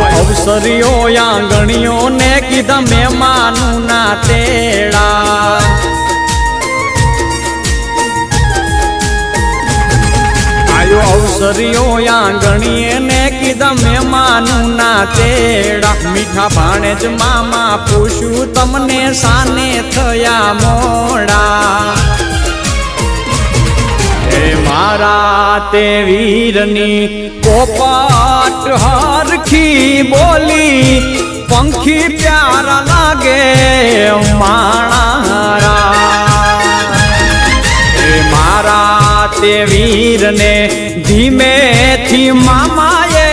અવસરીઓ, આંગણીઓ ને કીધા મહેમાનું ના તેડા. આયો અવસરીઓ, આંગણીએ ને કીધા મહેમાનું ના તેડા. મીઠા ભાણે જ મામા પૂછ્યું, તમને સાને થયા મોડા? હે મારા તે વીરની પોપટ હરખી બોલી, પંખી પ્યારા લાગે માણારા. એ મારા તે વીરને ધીમેથી મામાએ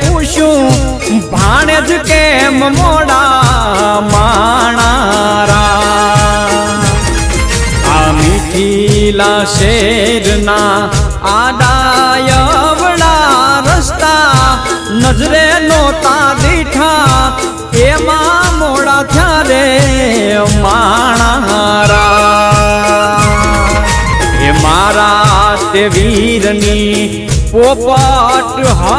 પૂછ્યું ભાણે જ કેમ મોડા માણારા? આ મીઠીલા શેરના રસ્તા નજરે નોતા દીઠા એમાં મોડા થયા રે માણારા. એ મારા તે વીરની પોપટ બોલી